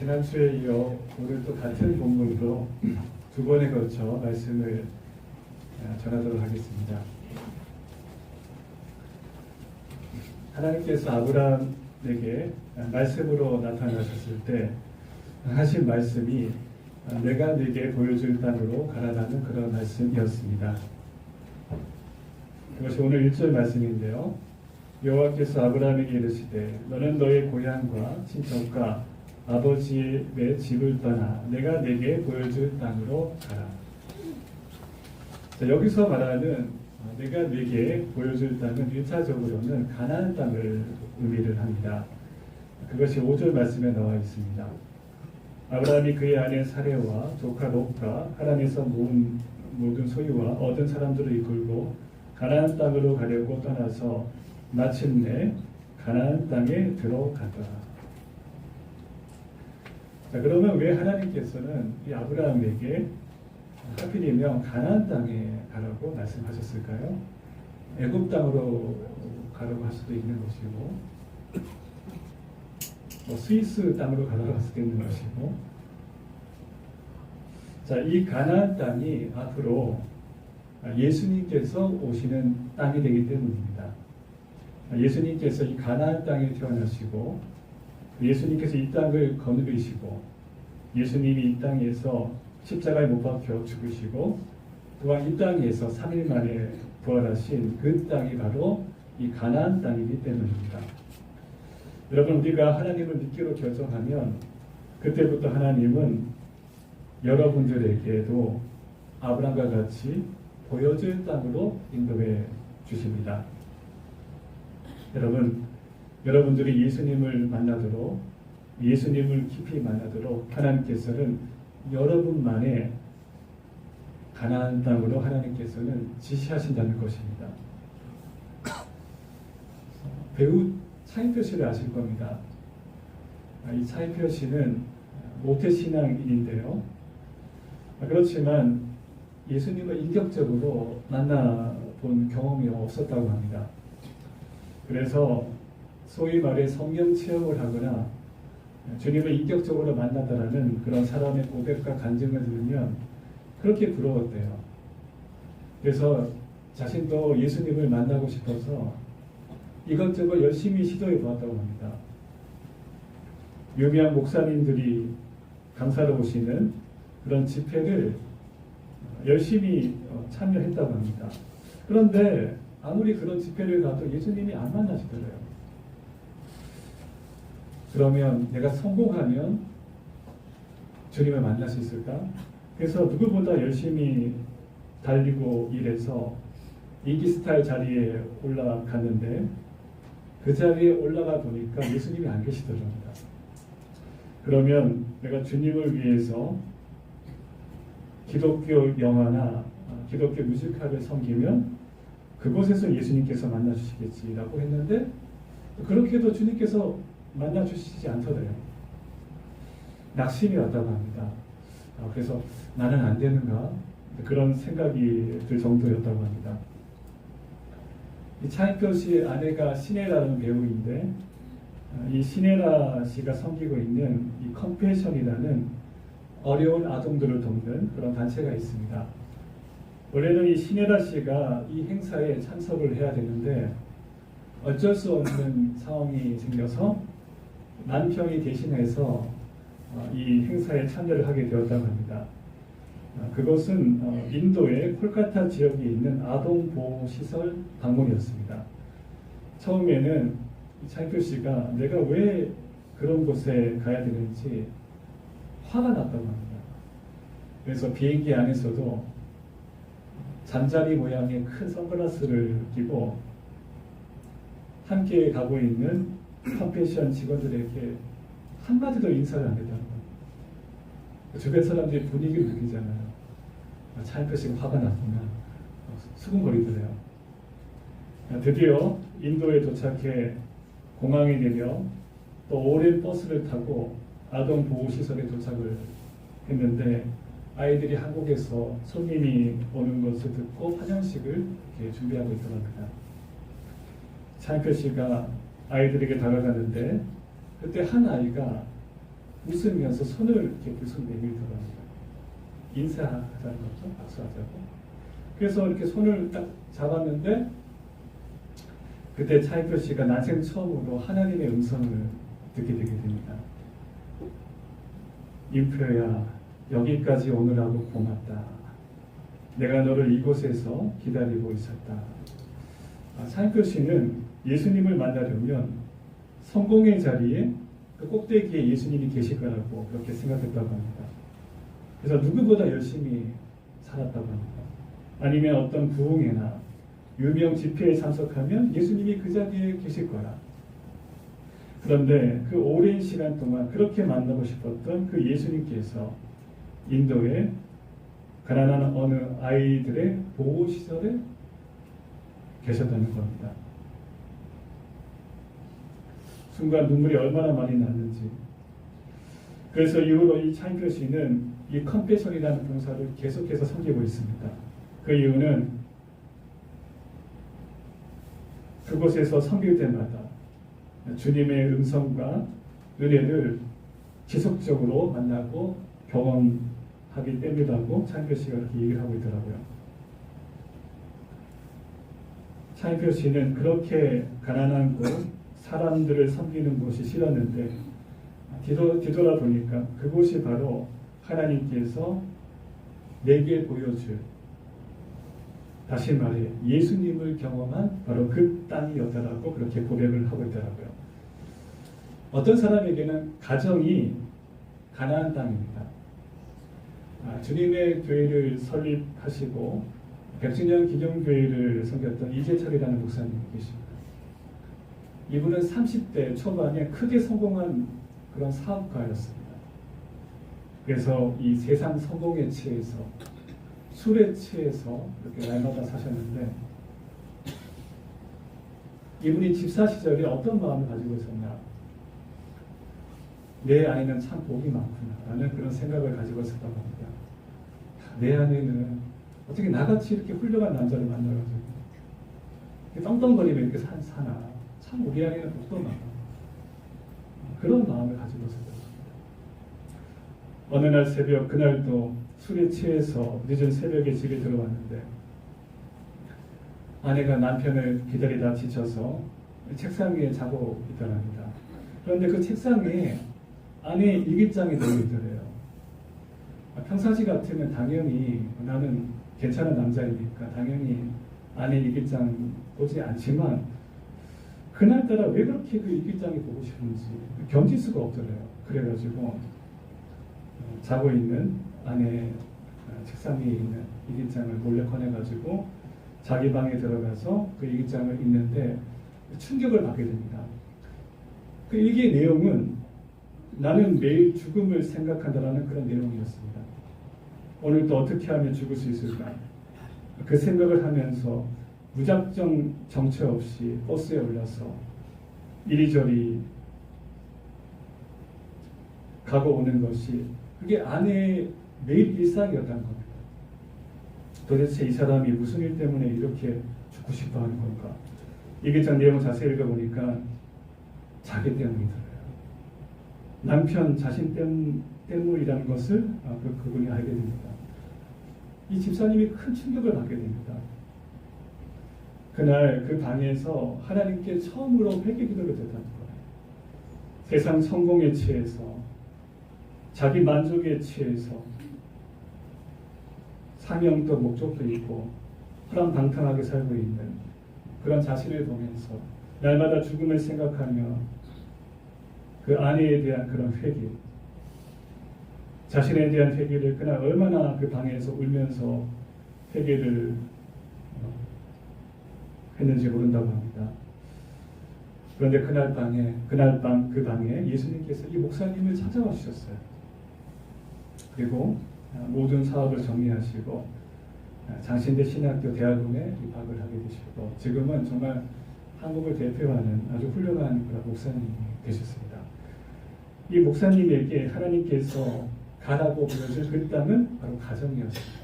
지난주에 이어 오늘 또 같은 본문으로 두 번에 걸쳐 말씀을 아, 전하도록 하겠습니다. 하나님께서 아브라함에게 말씀으로 나타나셨을 때 하신 말씀이 내가 네게 보여줄 땅으로 가라라는 그런 말씀이었습니다. 그것이 오늘 1절 말씀인데요. 여호와께서 아브라함에게 이르시되 너는 너의 고향과 친척과 아버지의 집을 떠나 내가 네게 보여줄 땅으로 가라. 자, 여기서 말하는 어, 내가 네게 보여줄 땅은 1차적으로는 가나안 땅을 의미를 합니다. 그것이 5절 말씀에 나와 있습니다. 아브라함이 그의 아내 사레와 조카 롯과 하란에서 모은 모든 소유와 얻은 사람들을 이끌고 가나안 땅으로 가려고 떠나서 마침내 가나안 땅에 들어가더라. 자 그러면 왜 하나님께서는 이 아브라함에게 하필이면 가나안 땅에 가라고 말씀하셨을까요? 애굽 땅으로 가라고 할 수도 있는 것이고, 뭐 스위스 땅으로 가라고 할 수도 있는 것이고, 자 이 가나안 땅이 앞으로 예수님께서 오시는 땅이 되기 때문입니다. 예수님께서 이 가나안 땅에 태어나시고 예수님께서 이 땅을 거느리시고 예수님이 이 땅에서 십자가에 못 박혀 죽으시고 또한 이 땅에서 3일 만에 부활하신 그 땅이 바로 이 가나안 땅이기 때문입니다. 여러분 우리가 하나님을 믿기로 결정하면 그때부터 하나님은 여러분들에게도 아브라함과 같이 보여줄 땅으로 인도해 주십니다. 여러분, 여러분들이 예수님을 만나도록 예수님을 깊이 만나도록 하나님께서는 여러분만의 가나안 땅으로 하나님께서는 지시하신다는 것입니다. 배우 차인표 씨를 아실 겁니다. 아, 이 차인표 씨는 모태 신앙인인데요. 아, 그렇지만 예수님을 인격적으로 만나본 경험이 없었다고 합니다. 그래서 소위 말해 성령 체험을 하거나 주님을 인격적으로 만나다라는 그런 사람의 고백과 간증을 들으면 그렇게 부러웠대요. 그래서 자신도 예수님을 만나고 싶어서 이것저것 열심히 시도해 보았다고 합니다. 유명한 목사님들이 강사로 오시는 그런 집회를 열심히 어, 참여했다고 합니다. 그런데 아무리 그런 집회를 가도 예수님이 안 만나시더래요. 그러면 내가 성공하면 주님을 만날 수 있을까? 그래서 누구보다 열심히 달리고 일해서 이기스타의 자리에 올라갔는데 그 자리에 올라가 보니까 예수님이 안 계시더랍니다. 그러면 내가 주님을 위해서 기독교 영화나 기독교 뮤지컬을 섬기면 그곳에서 예수님께서 만나 주시겠지라고 했는데 그렇게도 주님께서 만나 주시지 않더래요. 낙심이 왔다고 합니다. 아, 그래서 나는 안 되는가 그런 생각이 들 정도였다고 합니다. 이 차인표 씨의 아내가 시네라는 배우인데 아, 이 시네라 씨가 섬기고 있는 이 컴패션이라는 어려운 아동들을 돕는 그런 단체가 있습니다. 원래는 이 신혜라 씨가 이 행사에 참석을 해야 되는데 어쩔 수 없는 상황이 생겨서 남편이 대신해서 어, 이 행사에 참여를 하게 되었다고 합니다. 어, 그것은 어, 인도의 콜카타 지역에 있는 아동보호시설 방문이었습니다. 처음에는 차인표 씨가 내가 왜 그런 곳에 가야 되는지 화가 났다고 합니다. 그래서 비행기 안에서도 잠자리 모양의 큰 선글라스를 끼고 함께 가고 있는 컴패션 직원들에게 한마디도 인사를 안 했다는 거예요. 주변 사람들이 분위기를 느끼잖아요. 아, 차인표 씨가 화가 났구나. 수근거리더래요. 아, 드디어 인도에 도착해 공항에 내려 또 오랜 버스를 타고 아동 보호 시설에 도착을 했는데 아이들이 한국에서 손님이 오는 것을 듣고 이렇게 준비하고 있더랍니다 차인표 씨가 아이들에게 다가가는데 그때 한 아이가 웃으면서 손을 이렇게 계속 내밀더라고요. 인사하자는 거죠. 박수하자고. 그래서 이렇게 손을 딱 잡았는데 그때 차이표 씨가 난생 처음으로 하나님의 음성을 듣게 되게 됩니다. 임표야 여기까지 오느라고 고맙다. 내가 너를 이곳에서 기다리고 있었다. 아, 차이표 씨는 예수님을 만나려면 성공의 자리에 그 꼭대기에 예수님이 계실 거라고 그렇게 생각했다고 합니다. 그래서 누구보다 열심히 살았다고 합니다. 아니면 어떤 부흥회나 유명 집회에 참석하면 예수님이 그 자리에 계실 거라. 그런데 그 오랜 시간 동안 그렇게 만나고 싶었던 그 예수님께서 인도의 가난한 어느 아이들의 보호 시설에 계셨다는 겁니다. 순간 눈물이 얼마나 많이 났는지. 그래서 이후로 이 차인표 씨는 이 컴패션이라는 봉사를 계속해서 섬기고 있습니다. 그 이유는 그곳에서 섬길 때마다 주님의 음성과 은혜를 지속적으로 만나고 경험하기 때문이라고 차인표 씨가 그렇게 얘기를 하고 있더라고요. 차인표 씨는 그렇게 가난한 곳, 사람들을 섬기는 곳이 싫었는데 뒤돌, 뒤돌아 보니까 그곳이 바로 하나님께서 내게 보여줄 다시 말해 예수님을 경험한 바로 그 땅이었다라고 그렇게 고백을 하고 있더라고요. 어떤 사람에게는 가정이 가나안 땅입니다. 아, 주님의 교회를 설립하시고 100주년 기념교회를 섬겼던 이재철이라는 목사님이 계십니다. 이분은 30대 초반에 크게 성공한 그런 사업가였습니다. 그래서 이 세상 성공에 취해서 술에 취해서 이렇게 날마다 사셨는데 이분이 집사 시절에 어떤 마음을 가지고 있었냐? 내 안에는 참 복이 많구나 라는 그런 생각을 가지고 있었다고 합니다. 내 안에는 어떻게 나같이 이렇게 훌륭한 남자를 만나가지고 떵떵거리며 이렇게 사, 사나 참 우리 안에는 복도 많아 그런 마음을 가지고 있었던 겁니다. 어느 날 새벽 그날도 술에 취해서 늦은 새벽에 집에 들어왔는데 아내가 남편을 기다리다 지쳐서 책상 위에 자고 있더랍니다. 그런데 그 책상 위에 아내 일기장이 들어있더래요. 아, 평상시 같으면 당연히 나는 괜찮은 남자이니까 당연히 아내 일기장 보지 않지만 그날따라 왜 그렇게 그 일기장이 보고 싶은지 견딜 수가 없더래요. 그래가지고 어, 자고 있는 아내 어, 책상 위에 있는 일기장을 몰래 꺼내가지고 자기 방에 들어가서 그 일기장을 읽는데 충격을 받게 됩니다. 그 일기의 내용은 나는 매일 죽음을 생각한다라는 그런 내용이었습니다. 오늘도 어떻게 하면 죽을 수 있을까? 그 생각을 하면서 무작정 정처 없이 버스에 올라서 이리저리 가고 오는 것이 그게 아내의 매일 일상이었다는 겁니다. 도대체 이 사람이 무슨 일 때문에 이렇게 죽고 싶어 하는 걸까? 이게장 내용을 자세히 읽어보니까 자기 때문이더래요. 남편 자신 때문, 때문이라는 것을 아, 그, 그분이 알게 됩니다. 이 집사님이 큰 충격을 받게 됩니다. 그날 그 방에서 하나님께 처음으로 회개 기도를 드렸다는 거예요. 세상 성공에 취해서 자기 만족에 취해서 사명도 목적도 있고 허랑방탕하게 살고 있는 그런 자신을 보면서 날마다 죽음을 생각하며 그 아내에 대한 그런 회개 자신에 대한 회개를 그날 얼마나 그 방에서 울면서 회개를 어, 했는지 모른다고 합니다. 그런데 그날 방에 그날 밤그 방에 예수님께서 이 목사님을 찾아와 주셨어요. 그리고 모든 사업을 정리하시고 장신대 신학교 대학원에 입학을 하게 되시고 지금은 정말 한국을 대표하는 아주 훌륭한 그런 목사님이 되셨습니다. 이 목사님에게 하나님께서 가라고 보여준 그 땅은 바로 가정이었습니다.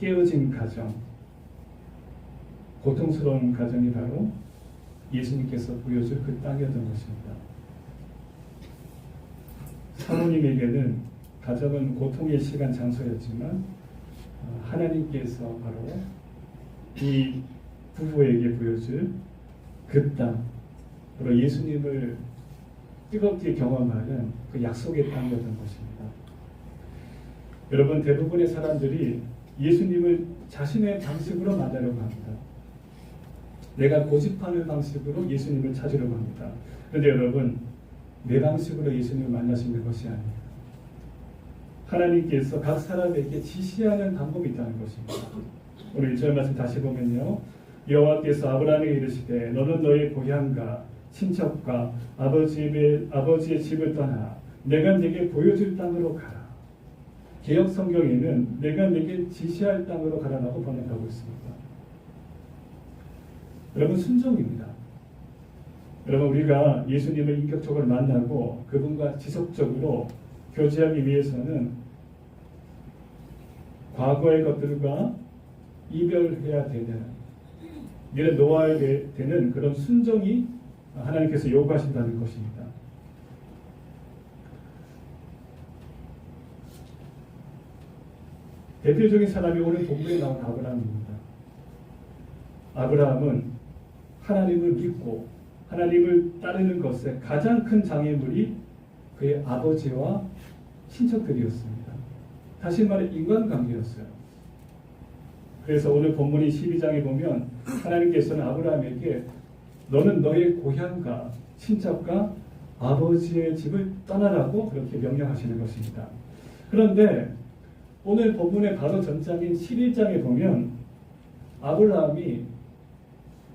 깨어진 가정, 고통스러운 가정이 바로 예수님께서 보여줄 그 땅이었던 것입니다. 사모님에게는 가정은 고통의 시간 장소였지만 어, 하나님께서 바로 이 부부에게 보여줄 그 땅, 바로 예수님을 뜨겁게 경험하는 그 약속의 땅이었던 것입니다. 여러분 대부분의 사람들이 예수님을 자신의 방식으로 만나려고 합니다. 내가 고집하는 방식으로 예수님을 찾으려고 합니다. 그런데 여러분 내 방식으로 예수님을 있는 것이 아니에요. 하나님께서 각 사람에게 지시하는 방법이 있다는 것입니다. 오늘 1절 말씀 다시 보면요. 여호와께서 아브라함에게 이르시되 너는 너의 고향과 친척과 아버지의, 아버지의 집을 떠나 내가 네게 보여줄 땅으로 가라. 개혁 성경에는 내가 네게 지시할 땅으로 가라라고 번역하고 있습니다. 여러분 순종입니다. 여러분 우리가 예수님을 인격적으로 만나고 그분과 지속적으로 교제하기 위해서는 과거의 것들과 이별해야 되는 내려놓아야 되는 그런 순종이 하나님께서 요구하신다는 것입니다. 대표적인 사람이 오늘 본문에 나온 아브라함입니다. 아브라함은 하나님을 믿고 하나님을 따르는 것에 가장 큰 장애물이 그의 아버지와 친척들이었습니다. 다시 말해 인간관계였어요. 그래서 오늘 본문이 12장에 보면 하나님께서는 아브라함에게 너는 너의 고향과 친척과 아버지의 집을 떠나라고 그렇게 명령하시는 것입니다. 그런데 오늘 본문의 바로 전장인 11장에 보면 아브라함이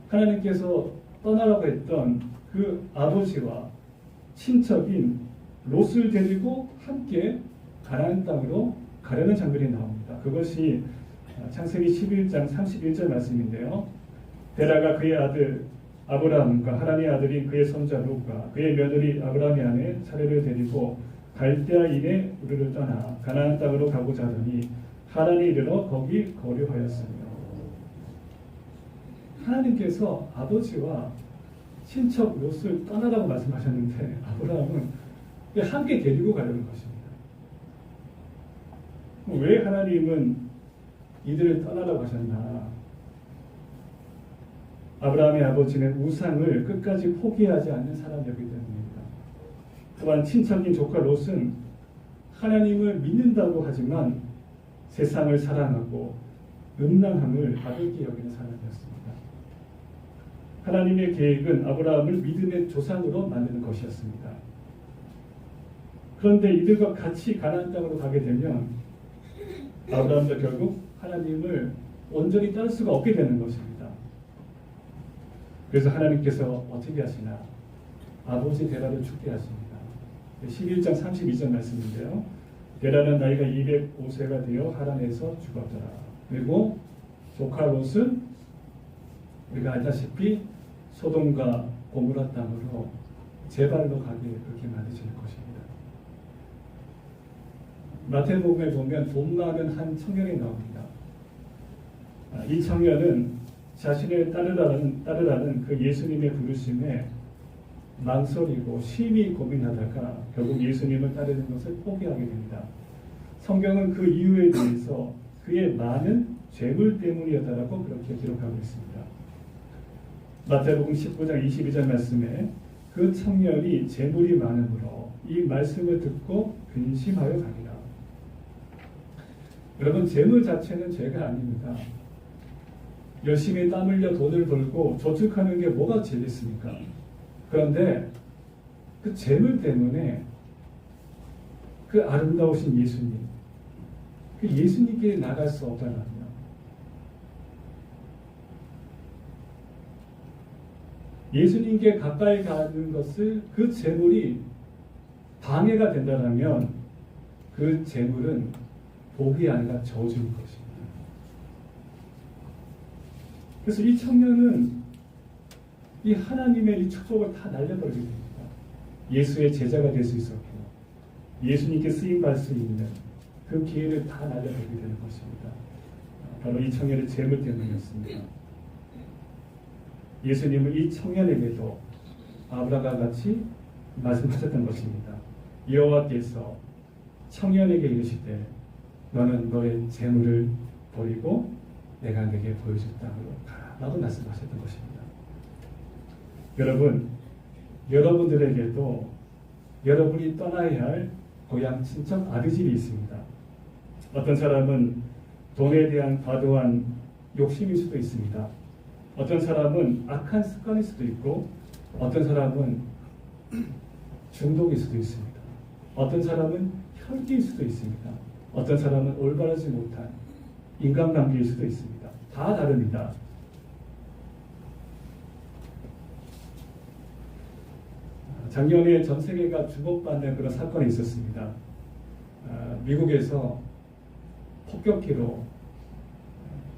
하나님께서 떠나라고 했던 그 아버지와 친척인 롯을 데리고 함께 가나안 땅으로 가려는 장면이 나옵니다. 그것이 창세기 11장 31절 말씀인데요. 데라가 그의 아들 아브라함과 하란의 아들인 그의 손자 롯과 그의 며느리 아브라함의 아내 사례를 데리고 갈대아 인에 우리를 떠나 가나안 땅으로 가고자 하더니 하란에 이르러 거기 거류하였으며 하나님께서 아버지와 친척 롯을 떠나라고 말씀하셨는데 아브라함은 함께 데리고 가려는 것입니다. 왜 하나님은 이들을 떠나라고 하셨나? 아브라함의 아버지는 우상을 끝까지 포기하지 않는 사람이었기 때문입니다. 또한 친척인 조카 롯은 하나님을 믿는다고 하지만 세상을 사랑하고 음란함을 가볍게 여기는 사람이었습니다. 하나님의 계획은 아브라함을 믿음의 조상으로 만드는 것이었습니다. 그런데 이들과 같이 가나안 땅으로 가게 되면 아브라함도 결국 하나님을 온전히 따를 수가 없게 되는 것입니다. 그래서 하나님께서 어떻게 하시나 아버지 데라를 죽게 하십니다. 11장 32절 말씀인데요. 데라는 나이가 205세가 되어 하란에서 죽었더라. 그리고 조카 롯은 우리가 알다시피 소돔과 고무라 땅으로 제발로 가게 그렇게 만드시는 것입니다. 마태복음에 보면 돈 많은 한 청년이 나옵니다. 아, 이 청년은 자신을 따르라는, 따르라는 그 예수님의 부르심에 망설이고 심히 고민하다가 결국 예수님을 따르는 것을 포기하게 됩니다. 성경은 그 이유에 대해서 그의 많은 죄물 때문이었다라고 그렇게 기록하고 있습니다. 마태복음 19장 22절 말씀에 그 청년이 재물이 많으므로 이 말씀을 듣고 근심하여 가니라. 여러분 재물 자체는 죄가 아닙니다. 열심히 땀 흘려 돈을 벌고 저축하는 게 뭐가 죄겠습니까? 그런데 그 재물 때문에 그 아름다우신 예수님, 그 예수님께 나갈 수 없다는 예수님께 가까이 가는 것을 그 재물이 방해가 된다면 그 재물은 복이 아니라 저주인 것입니다. 그래서 이 청년은 이 하나님의 이 축복을 다 날려버리게 됩니다. 예수의 제자가 될 수 있었고 예수님께 쓰임 받을 수 있는 그 기회를 다 날려버리게 되는 것입니다. 바로 이 청년의 재물 때문이었습니다. 예수님은 이 청년에게도 아브라함과 같이 말씀하셨던 것입니다. 여호와께서 청년에게 이르시되 너는 너의 재물을 버리고 내가 내게 보여줄 땅으로 가라라고 말씀하셨던 것입니다. 여러분, 여러분들에게도 여러분이 떠나야 할 고향 친척 아비집이 있습니다. 어떤 사람은 돈에 대한 과도한 욕심일 수도 있습니다. 어떤 사람은 악한 습관일 수도 있고, 어떤 사람은 중독일 수도 있습니다. 어떤 사람은 혈기일 수도 있습니다. 어떤 사람은 올바르지 못한 인간관계일 수도 있습니다. 다 다릅니다. 작년에 전 세계가 주목받는 그런 사건이 있었습니다. 아, 미국에서 폭격기로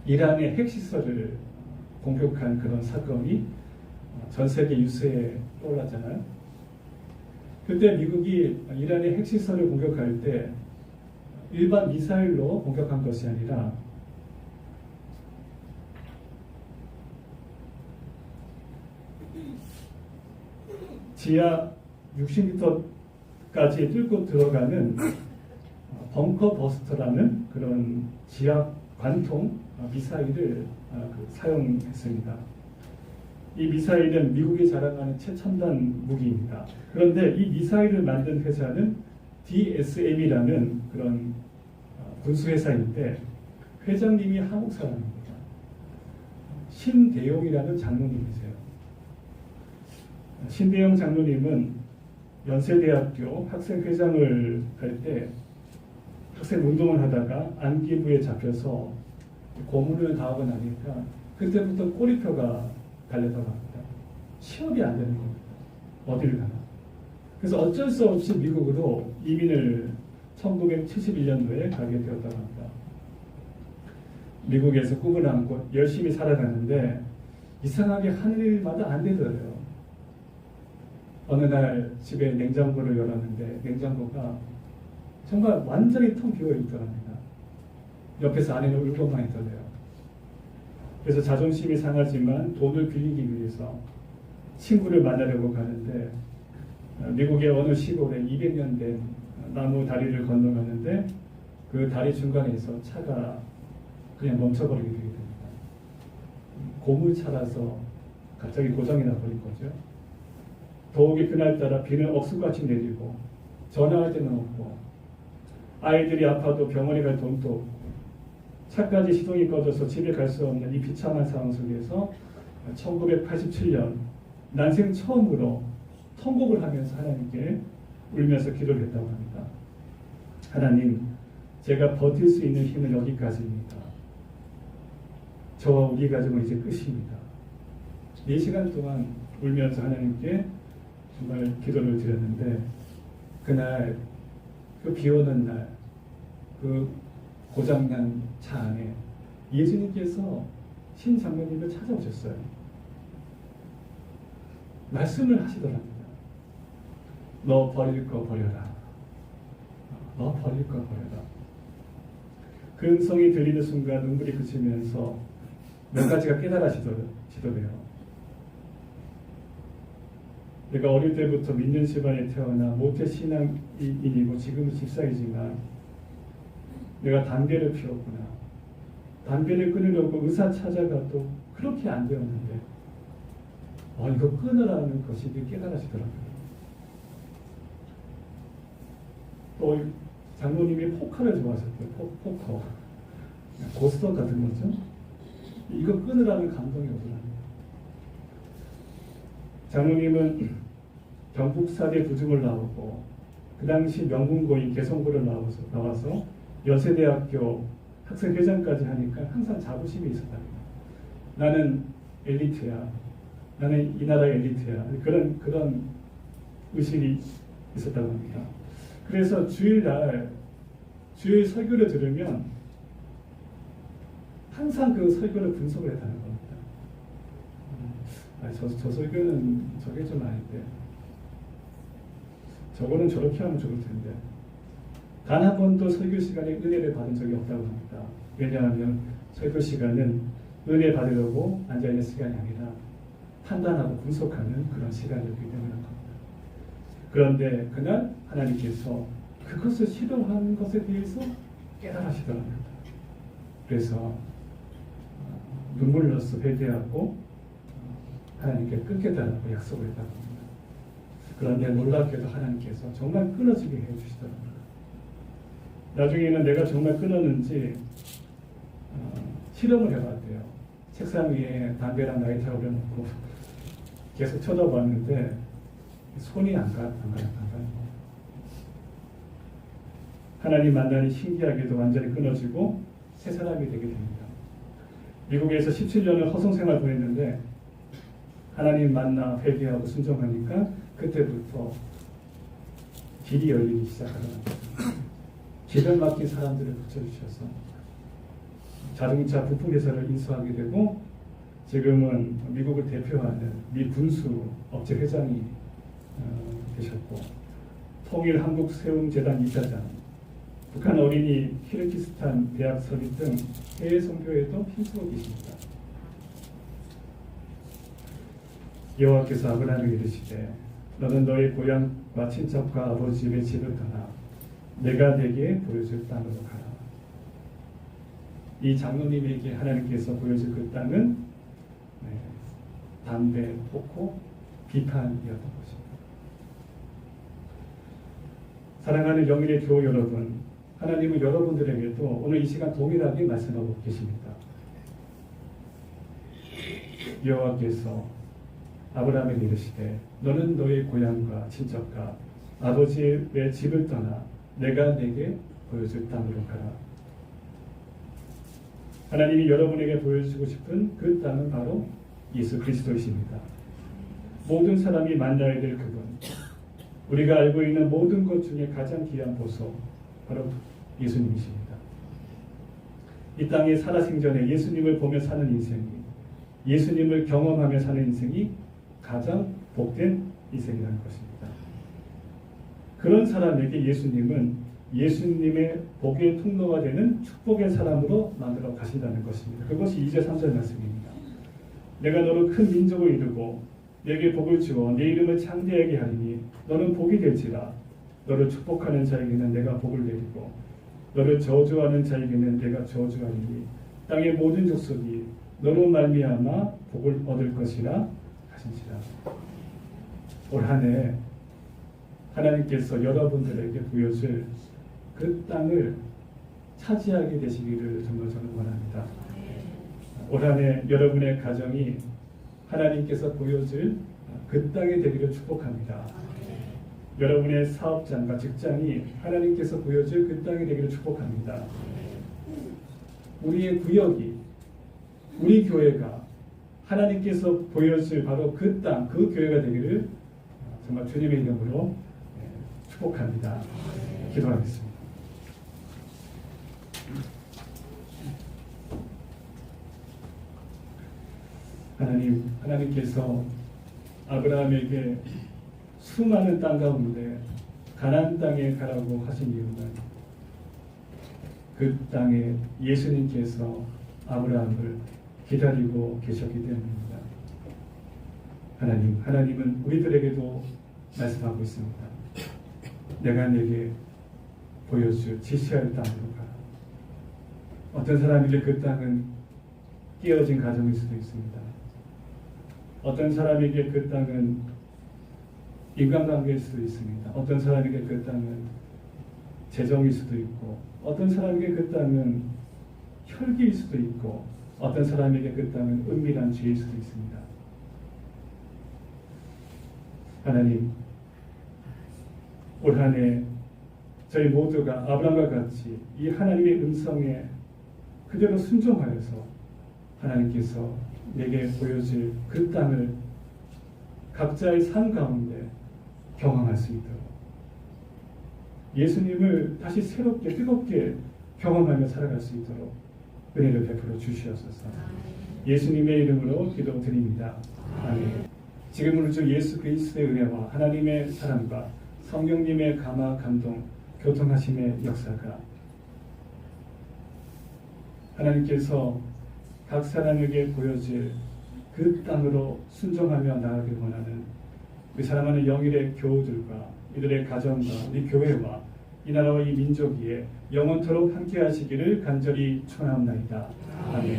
이란의 핵시설을 공격한 그런 사건이 전 세계 뉴스에 떠올랐잖아요. 그때 미국이 이란의 핵시설을 공격할 때 일반 미사일로 공격한 것이 아니라 지하 60m까지 뚫고 들어가는 벙커 버스터라는 그런 지하 관통 미사일을 어, 그 사용했습니다. 이 미사일은 미국이 자랑하는 최첨단 무기입니다. 그런데 이 미사일을 만든 회사는 DSM이라는 그런 어, 군수회사인데 회장님이 한국 사람입니다. 신대용이라는 장로님이세요. 신대용 장로님은 연세대학교 학생회장을 할 때 학생 운동을 하다가 안기부에 잡혀서 고문을 당하고 나니까 그때부터 꼬리표가 달렸다고 합니다. 취업이 안 되는 겁니다. 어디를 가나. 그래서 어쩔 수 없이 미국으로 이민을 1971년도에 가게 되었다고 합니다. 미국에서 꿈을 안고 열심히 살아가는데 이상하게 하는 일마다 안 되더래요. 어느 날 집에 냉장고를 열었는데 냉장고가 정말 완전히 텅 비어 있더랍니다. 옆에서 아내는 울고만 있더래요. 그래서 자존심이 상하지만 돈을 빌리기 위해서 친구를 만나려고 가는데 어, 미국의 어느 시골에 200년 된 나무 다리를 건너가는데 그 다리 중간에서 차가 그냥 멈춰버리게 되게 됩니다. 고물차라서 갑자기 고장이 나버린 거죠. 더욱이 그날따라 비는 억수같이 내리고 전화할 데는 없고 아이들이 아파도 병원에 갈 돈도 없고 차까지 시동이 꺼져서 집에 갈 수 없는 이 비참한 상황 속에서 1987년 난생 처음으로 통곡을 하면서 하나님께 울면서 기도를 했다고 합니다. 하나님, 제가 버틸 수 있는 힘은 여기까지입니다. 저와 우리 가족은 이제 끝입니다. 4시간 동안 울면서 하나님께 정말 기도를 드렸는데 그날 그 비 오는 날그 고장난 차 안에 예수님께서 신 장로님을 찾아오셨어요. 말씀을 하시더랍니다. 너 버릴 거 버려라. 너 버릴 거 버려라. 그 음성이 들리는 순간 눈물이 그치면서 몇 가지가 깨달아지더래요. 내가 어릴 때부터 믿는 집안에 태어나 모태 신앙인이고 지금은 집사이지만 내가 담배를 피웠구나. 담배를 끊으려고 의사 찾아가도 그렇게 안 되었는데, 아, 이거 끊으라는 것이 깨달아지더라고요. 또 장모님이 포카를 좋아하셨대요. 포, 포커. 고스톱 같은 거죠. 이거 끊으라는 감동이 오더랍니다. 장모님은 경북사대 부중을 나오고 그 당시 명문고인 개성고를 나와서, 나와서 연세대학교 학생회장까지 하니까 항상 자부심이 있었답니다. 나는 엘리트야. 나는 이 나라 엘리트야. 그런 그런 의식이 있었다고 합니다. 그래서 주일날 주일 설교를 들으면 항상 그 설교를 분석을 했다는 겁니다. 아, 저, 저 설교는 저게 좀 아닌데 저거는 저렇게 하면 좋을 텐데 단 한 번도 설교 시간에 은혜를 받은 적이 없다고 합니다. 왜냐하면 설교 시간은 은혜 받으려고 앉아있는 시간이 아니라 판단하고 분석하는 그런 시간이었기 때문에 겁니다. 그런데 그날 하나님께서 그것을 싫어하는 것에 대해서 깨달으시더랍니다. 그래서 어, 눈물로써 회개하고 어, 하나님께 끊겠다라고 약속을 했다고 합니다. 그런데 놀랍게도 하나님께서 정말 끊어지게 해주시더랍니다. 나중에는 내가 정말 끊었는지 어, 실험을 해봤대요. 책상 위에 담배랑 라이터 올려놓고 계속 쳐다봤는데 손이 안 가, 안 가, 안 가요. 하나님 만나니 신기하게도 완전히 끊어지고 새 사람이 되게 됩니다. 미국에서 17년을 허송 생활 보냈는데 하나님 만나 회개하고 순종하니까 그때부터 길이 열리기 시작하더랍니다. 길을 막힌 사람들을 붙여주셔서 자동차 부품 회사를 인수하게 되고 지금은 미국을 대표하는 미 군수 업체 회장이 어, 되셨고 통일 한국 세움 재단 이사장, 북한 어린이 키르기스탄 대학 설립 등 해외 선교에도 힘쓰고 계십니다. 여호와께서 아브라함에게 이르시되 너는 너의 고향과 친척과 아버지 집의 집을 떠나 내가 내게 보여줄 땅으로 가라. 이 장로님에게 하나님께서 보여줄 그 땅은 네, 담배, 포코, 비판이었던 것입니다. 사랑하는 영일의 교우 여러분, 하나님은 여러분들에게도 오늘 이 시간 동일하게 말씀하고 계십니다. 여호와께서 아브라함에게 이르시되 너는 너의 고향과 친척과 아버지의 집을 떠나 내가 내게 보여줄 땅으로 가라. 하나님이 여러분에게 보여주고 싶은 그 땅은 바로 예수 그리스도이십니다. 모든 사람이 만나야 될 그분, 우리가 알고 있는 모든 것 중에 가장 귀한 보석, 바로 예수님이십니다. 이 땅에 살아생전에 예수님을 보며 사는 인생이, 예수님을 경험하며 사는 인생이 가장 복된 인생이라는 것입니다. 그런 사람에게 예수님은 예수님의 복의 통로가 되는 축복의 사람으로 만들어 가신다는 것입니다. 그것이 2절 3절 말씀입니다. 내가 너를 큰 민족을 이루고 내게 복을 주어 내 이름을 창대하게 하리니 너는 복이 될지라 너를 축복하는 자에게는 내가 복을 내리고 너를 저주하는 자에게는 내가 저주하리니 땅의 모든 족속이 너로 말미암아 복을 얻을 것이라 하신지라 올 한해 하나님께서 여러분들에게 보여줄 그 땅을 차지하게 되시기를 정말 저는 원합니다. 올 한해 여러분의 가정이 하나님께서 보여줄 그 땅이 되기를 축복합니다. 여러분의 사업장과 직장이 하나님께서 보여줄 그 땅이 되기를 축복합니다. 우리의 구역이 우리 교회가 하나님께서 보여줄 바로 그 땅, 그 교회가 되기를 정말 주님의 이름으로 예, 축복합니다. 기도하겠습니다. 하나님, 하나님께서 아브라함에게 수많은 땅 가운데 가나안 땅에 가라고 하신 이유는 그 땅에 예수님께서 아브라함을 기다리고 계셨기 때문입니다. 하나님, 하나님은 우리들에게도 말씀하고 있습니다. 내가 내게 보여줄 지시할 땅으로 가. 어떤 사람에게 그 땅은 깨어진 가정일 수도 있습니다. 어떤 사람에게 그 땅은 인간관계일 수도 있습니다. 어떤 사람에게 그 땅은 재정일 수도 있고, 어떤 사람에게 그 땅은 혈기일 수도 있고, 어떤 사람에게 그 땅은 은밀한 죄일 수도 있습니다. 하나님, 올 한해 저희 모두가 아브라함과 같이 이 하나님의 음성에 그대로 순종하여서 하나님께서 내게 보여질 그 땅을 각자의 삶 가운데 경험할 수 있도록 예수님을 다시 새롭게 뜨겁게 경험하며 살아갈 수 있도록 은혜를 베풀어 주시옵소서. 예수님의 이름으로 기도드립니다. 아멘. 지금으로 주 예수 그리스도의 은혜와 하나님의 사랑과 성령님의 감화 감동 교통하심의 역사가 하나님께서 각 사람에게 보여질 그 땅으로 순종하며 나아가길 원하는 그 사랑하는 영일의 교우들과 이들의 가정과 우리 교회와 이 나라와 이 민족 위에 영원토록 함께 하시기를 간절히 축원합니다. 아멘.